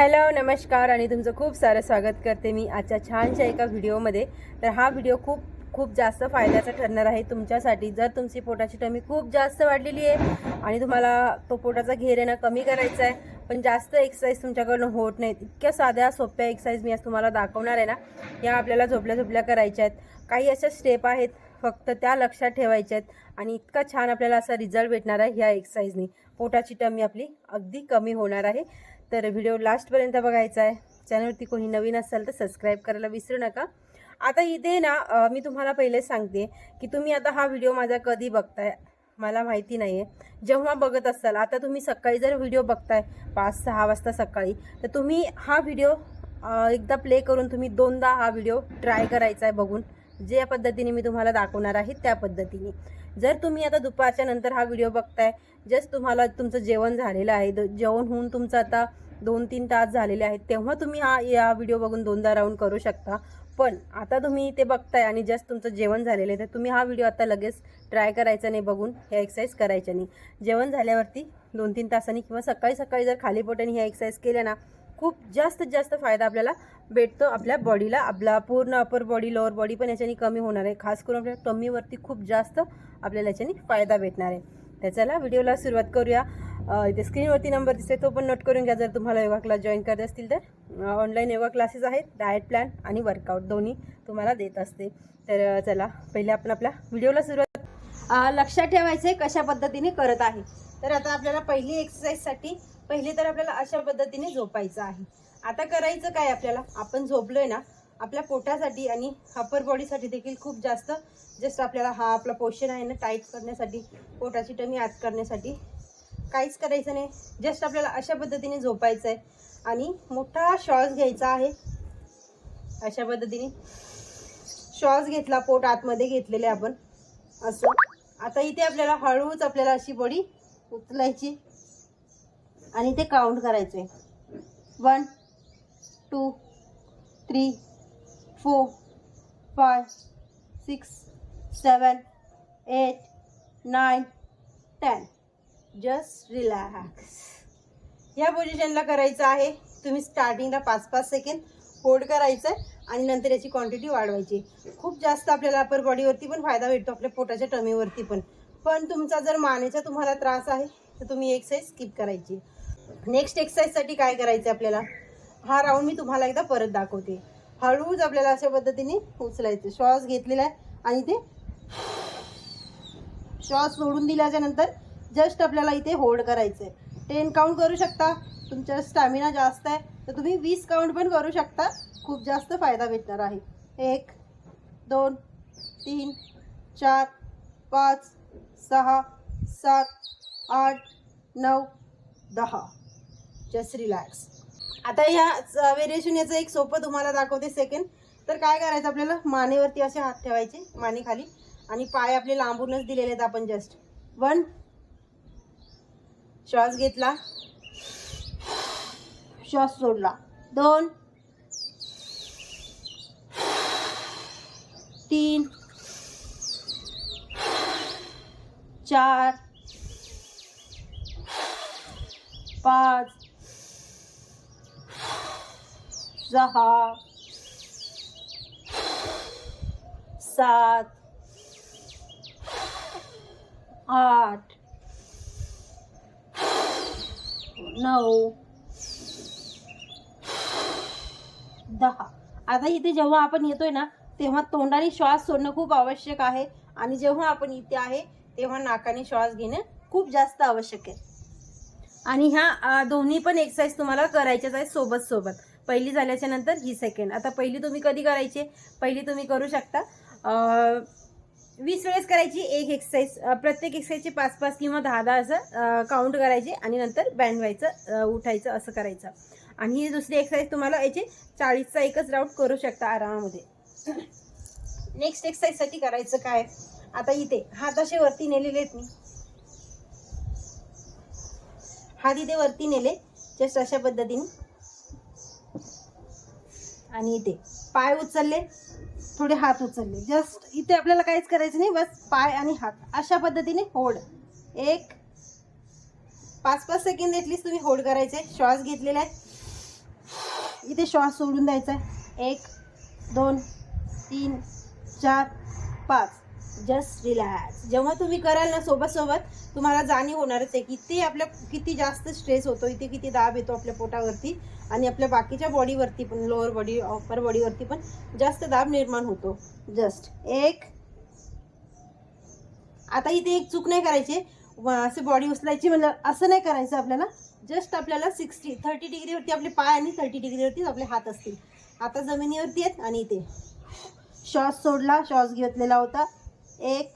Hello नमस्कार आणि तुमचं खूप सारं स्वागत करते मी आजच्या छानशा एका व्हिडिओमध्ये. तर हा व्हिडिओ खूप खूप जास्त फायद्याचा ठरणार आहे तुमच्यासाठी. जर तुमची पोटाची टमी खूप जास्त वाढलेली आहे आणि तुम्हाला तो पोटाचा घेर आहे ना कमी करायचा आहे पण जास्त एक्सरसाइज तुमच्याकडनं होत नाहीत इतक्या साध्या सोप्या एक्सरसाइज मी आज तुम्हाला दाखवणार आहे ना या आपल्याला झोपल्या झोपल्या करायच्या आहेत. काही अशा स्टेप आहेत फक्त त्या लक्षात ठेवायच्या आहेत आणि इतका छान आपल्याला असा रिझल्ट भेटणार आहे ह्या एक्सरसाइजनी पोटाची टमी आपली अगदी कमी होणार आहे. तर व्हिडिओ लास्टपर्यंत बघायचा आहे. चॅनलवरती कोणी नवीन असाल तर सबस्क्राईब करायला विसरू नका. आता इथे ना मी तुम्हाला पहिले सांगते की तुम्ही आता हा व्हिडिओ माझा कधी बघताय? मला माहिती नाही आहे जेव्हा बघत असाल आता तुम्ही सकाळी जर व्हिडिओ बघताय पाच सहा वाजता सकाळी तर तुम्ही हा व्हिडिओ एकदा प्ले करून तुम्ही दोनदा हा व्हिडिओ ट्राय करायचा आहे बघून. ज्या पद्धतीने मी तुम्हाला दाखवणार आहे त्या पद्धतीने. जर तुम्ही आता दुपारच्या नंतर हा व्हिडिओ बघताय जस्ट तुम्हाला तुमचं जेवण झालेलं आहे द- जेवण होऊन तुमचं आता दोन तीन तास झालेले आहेत तेव्हा तुम्ही हा या व्हिडिओ बघून दोनदा राऊंड करू शकता. पण आता तुम्ही ते बघताय आणि जस्ट तुमचं जेवण झालेलं आहे तर तुम्ही हा व्हिडिओ आता लगेच ट्राय करायचा नाही बघून ह्या एक्सरसाइज करायच्या नाही. जेवण झाल्यावरती दोन तीन तासांनी किंवा सकाळी सकाळी जर खाली पोटाने ह्या एक्सरसाइज केल्या ना खूप जास्तीत जास्त फायदा आपल्याला भेटतो आपल्या बॉडीला आपला पूर्ण अपर बॉडी लोअर बॉडी पण याच्याने कमी होणार आहे. खास करून आपल्या टमीवरती खूप जास्त आपल्याला याच्याने फायदा भेटणार आहे. तर चला व्हिडिओला सुरुवात करूया. इथे स्क्रीनवरती नंबर दिसते तो पण नोट करून घ्या जर तुम्हाला योगा क्लास जॉईन करत असतील तर. ऑनलाईन योगा क्लासेस आहेत डाएट प्लॅन आणि वर्कआउट दोन्ही तुम्हाला देत असते. तर चला पहिले आपण आपल्या व्हिडिओला सुरुवात. लक्षात ठेवायचं आहे कशा पद्धतीने करत आहे. तर आता आपल्याला पहिली एक्सरसाइजसाठी पहिले तर आपल्याला अशा पद्धतीने झोपायचं आहे. आता करायचं काय आपल्याला? आपण झोपलोय ना आपल्या पोटासाठी आणि अपर बॉडीसाठी देखील खूप जास्त जस्ट आपल्याला हा आपला पोर्शन आहे ना टाईट करण्यासाठी पोटाची टमी आत करण्यासाठी काहीच करायचं नाही. जस्ट आपल्याला अशा पद्धतीने झोपायचं आहे आणि मोठा श्वास घ्यायचा आहे. अशा पद्धतीने श्वास घेतला पोट आतमध्ये घेतलेले आपण. असं. आता इथे आपल्याला हळूच आपल्याला अशी बडी उचलायची. आणि ते काउंट करायचे one two three four five six seven eight nine ten just relax या पोझिशनला करायचं आहे. तुम्ही स्टार्टिंगला पाच पाच सेकंड होल्ड करायचं आणि नंतर याची क्वांटिटी वाढवायची. खूप जास्त आपल्याला अपर बॉडीवरती पण फायदा भेटतो आपल्या पोटाच्या टमीवरती पण. पण तुमचा जर मानेचा तुम्हाला त्रास आहे तर तुम्ही एक्सरसाइज स्किप करायची. नेक्स्ट एक्सरसाइजसाठी काय करायचं आहे आपल्याला? हा राऊंड मी तुम्हाला एकदा परत दाखवते. हळूच आपल्याला अशा पद्धतीने उचलायचं. श्वास घेतलेला आहे आणि ते श्वास सोडून दिल्याच्या नंतर जस्ट आपल्याला इथे होल्ड करायचं आहे टेन काउंट करू शकता. तुमचा स्टॅमिना जास्त आहे तर तुम्ही वीस काउंट पण करू शकता. खूप जास्त फायदा भेटणार आहे. एक दोन तीन चार पाच सहा सात आठ नऊ दहा. जस्ट रिलॅक्स आता ह्या व्हेरिएशन याचं एक सोपं तुम्हाला दाखवते सेकंड तर काय करायचं आपल्याला? मानेवरती असे हात ठेवायचे मानेखाली. आणि पाय आपले लांबूनच दिलेले आहेत आपण जस्ट वन श्वास घेतला. श्वास सोडला. दोन. तीन. चार. पाच. सहा. सात. आठ. नऊ. दहा. आता इथे जेव्हा आपण येतोय ना तेव्हा तोंडाने श्वास सोडणं खूप आवश्यक आहे. आणि जेव्हा आपण इथे आहे तेव्हा नाकाने श्वास घेणं खूप जास्त आवश्यक आहे. आणि ह्या दोन्ही पण एक्सरसाइज तुम्हाला करायच्याच आहे सोबत सोबत. पहिली झाल्याच्यानंतर ही सेकंड आता पहिली तुम्ही कधी करायची? पहिली तुम्ही करू शकता. वीस वेळेस करायची एक एक्सरसाइज प्रत्येक एक्सरसाइजचे पाच पाच किंवा दहा दहा असं काउंट करायचे आणि नंतर बँड व्हायचं उठायचं असं करायचं. आणि ही दुसरी एक्सरसाइज तुम्हाला याचे चाळीसचा एकच राऊंड करू शकता आरामामध्ये. नेक्स्ट एक्सरसाइजसाठी करायचं काय? आता इथे हात असे वरती नेलेले आहेत मी. हात इथे वरती नेले जस्ट अशा पद्धतीने. आणि इथे पाय उचलले. थोडे हात उचलले. जस्ट इथे आपल्याला काहीच करायचं नाही बस पाय आणि हात. अशा पद्धतीने होड एक पाच पाच सेकंद एटलीस्ट तुम्ही होल्ड करायचे. श्वास घेतलेला आहे. इथे श्वास सोडून द्यायचा आहे. एक दोन तीन चार पाच. जस्ट रिलॅक्स जेव्हा तुम्ही कराल ना सोबत सोबत तुम्हाला जाणीव होणारच आहे की आपल्या किती जास्त स्ट्रेस होतो इथे किती दाब येतो आपल्या पोटावरती. आणि आपल्या बाकीच्या बॉडीवरती पण लोअर बॉडी अपर बॉडीवरती पण जास्त दाब निर्माण होतो. जस्ट एक. आता इथे एक चूक नाही करायची. असे बॉडी उचलायची म्हणजे असं नाही करायचं आपल्याला. जस्ट आपल्याला सिक्स्टी थर्टी डिग्रीवरती आपले पाय आणि थर्टी डिग्रीवरती आपले हात असतील. आता जमिनीवरती आहेत आणि इथे. श्वास सोडला श्वास घेतलेला होता. एक.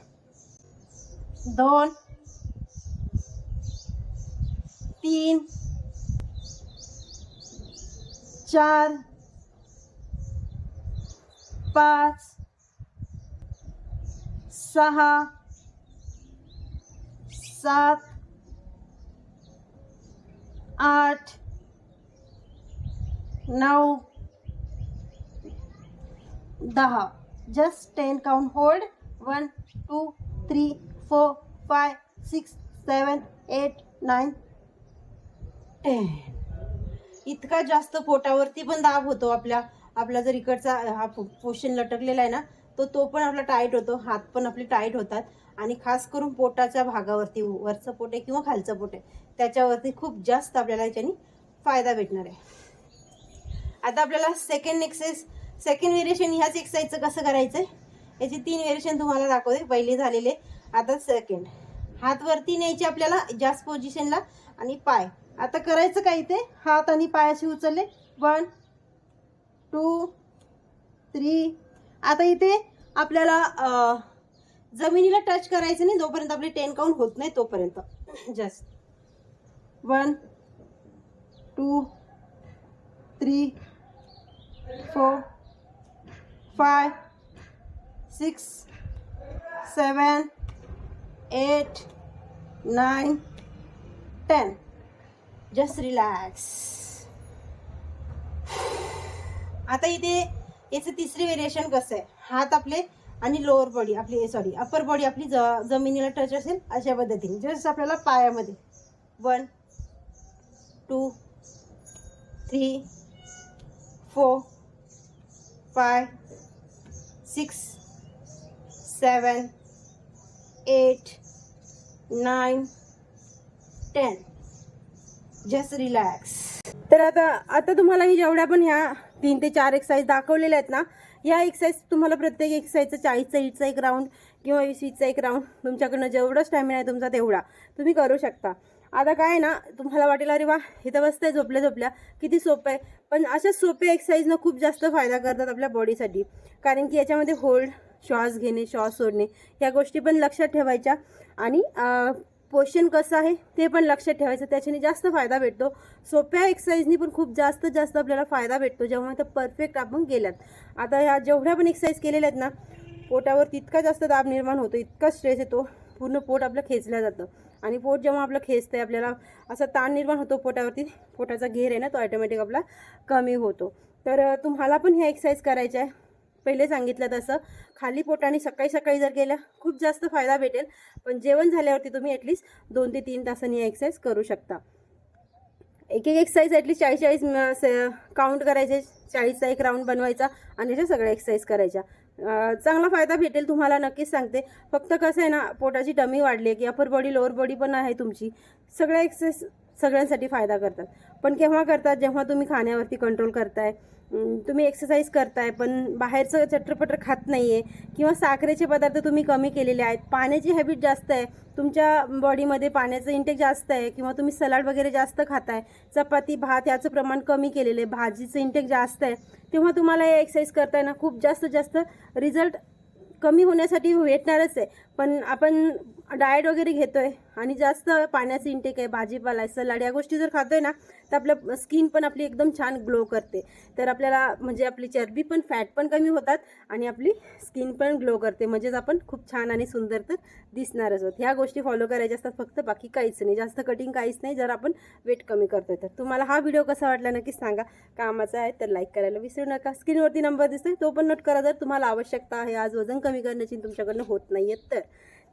दोन. तीन. चार पाच सहा सात आठ नऊ दहा. Just ten count hold one two three four five six seven eight nine ten इतका जास्त पोटावरती पण दाब होतो आपल्या आपला जर इकडचा हा पोषण लटकलेला आहे ना तो तो पण आपला टाईट होतो हात पण आपले टाईट होतात. आणि खास करून पोटाच्या भागावरती वरचं पोट आहे किंवा खालचं पोट आहे त्याच्यावरती खूप जास्त आपल्याला याच्यानी फायदा भेटणार आहे. आता आपल्याला सेकंड एक्सरसाइज सेकंड व्हेरिएशन ह्याच एक्सरसाइजचं कसं करायचं आहे याची तीन व्हेरिएशन तुम्हाला दाखवते पहिले झालेले आता सेकंड हात वरती न्यायचे आपल्याला जास्त पोझिशनला आणि पाय. आता करायचं काय इथे? हात आणि पायाशी असे उचलले. वन टू थ्री आता इथे आपल्याला जमिनीला टच करायचं नाही जोपर्यंत आपले टेन काउंट होत नाही तोपर्यंत. Just one two three four five six seven eight nine ten just relax आता इथे याचं तिसरी व्हेरिएशन कसं आहे? हात आपले आणि लोअर बॉडी आपली सॉरी अपर बॉडी आपली ज जमिनीला टच असेल अशा पद्धतीने. जस्ट आपल्याला पायामध्ये. One two three four five six seven eight nine ten just relax तर आता आता तुम्हाला ही जेवढ्या पण ह्या तीन ते चार एक्सरसाइज दाखवलेल्या आहेत ना या एक्सरसाइज तुम्हाला प्रत्येक एक्सरसाइजचं चाळीसचा ईटचा एक राऊंड किंवा वीस वीसचा एक राऊंड तुमच्याकडनं जेवढं स्टॅमिना आहे तुमचा तेवढा. तुम्ही करू शकता. आता काय आहे ना तुम्हाला वाटेल अरे वा इथं बसतंय झोपल्या झोपल्या किती सोपं आहे. पण अशा सोप्या एक्सरसाइजनं खूप जास्त फायदा करतात आपल्या बॉडीसाठी कारण की याच्यामध्ये होल्ड श्वास घेणे श्वास सोडणे या गोष्टी पण लक्षात ठेवायच्या. आणि अं, पोषण कसं आहे ते पण लक्षात ठेवायचं. त्याच्याने जास्त फायदा भेटतो. सोप्या एक्सरसाइजनी पण खूप जास्त जास्त आपल्याला फायदा भेटतो. जेव्हा तर परफेक्ट आपण गेल्यात आता ह्या जेवढ्या पण एक्सरसाइज केलेल्या आहेत ना पोटावर तितका जास्त दाब निर्माण होतो इतका स्ट्रेस येतो पूर्ण पोट आपलं खेचलं जातं. आणि पोट जेव्हा आपलं खेचतं आपल्याला असा ताण निर्माण होतो पोटावरती पोटाचा घेर आहे ना तो ऑटोमॅटिक आपला कमी होतो. तर तुम्हाला पण ह्या एक्सरसाइज करायच्या आहे. पहिले सांगितलं तसं. खाली पोटाने सकाळी सकाळी जर गेलं खूप जास्त फायदा भेटेल. पण जेवण झाल्यावरती तुम्ही ॲटलिस्ट दोन ते तीन तासांनी एक्सरसाइज करू शकता. एक एक एक्सरसाइज ॲटलीस्ट चाळीस चाळीस काउंट करायचे. चाळीसचा एक राऊंड बनवायचा आणि त्याच्या सगळ्या एक्सरसाइज करायच्या. चांगला फायदा भेटेल तुम्हाला नक्कीच सांगते. फक्त कसं आहे ना पोटाची डमी वाढली आहे की अपर बॉडी लोअर बॉडी पण आहे तुमची. सगळ्या एक्सरसाइज सगळ्यांसाठी फायदा करतात. पण केव्हा करतात? जेव्हा तुम्ही खाण्यावरती कंट्रोल करताय. तुम्ही एक्सरसाइज करताय पण बाहेरचं चटरपटर खात नाही आहे किंवा साखरेचे पदार्थ तुम्ही कमी केलेले आहेत. पाण्याची हॅबिट जास्त आहे. तुमच्या बॉडीमध्ये पाण्याचं इंटेक जास्त आहे किंवा तुम्ही सलाड वगैरे जास्त खाताय. चपाती भात याचं प्रमाण कमी केलेलं आहे. भाजीचं इंटेक जास्त आहे. तेव्हा तुम्हाला हे एक्सरसाइज करताना खूप जास्त जास्त रिझल्ट कमी होण्यासाठी भेटणारच आहे. पण आपण डाएट वगैरे घेतो आहे आणि जास्त पाण्याचं इंटेक आहे भाजीपाला आहे सलाड या गोष्टी जर खातोय ना तर आपलं स्किन पण आपली एकदम छान ग्लो करते. तर आपल्याला म्हणजे आपली चरबी पण फॅट पण कमी होतात आणि आपली स्किन पण ग्लो करते. म्हणजेच आपण खूप छान आणि सुंदर तर दिसणारच आहोत. ह्या गोष्टी फॉलो करायच्या असतात फक्त बाकी काहीच नाही. जास्त कटिंग काहीच नाही. जर आपण वेट कमी करतोय तर. तुम्हाला हा व्हिडिओ कसा वाटला नक्कीच सांगा. कामाचा आहे तर लाईक करायला विसरू नका. स्क्रीनवरती नंबर दिसतोय तो पण नोट करा जर तुम्हाला आवश्यकता आहे. आज वजन कमी करण्याची तुमच्याकडनं होत नाही आहेत तर.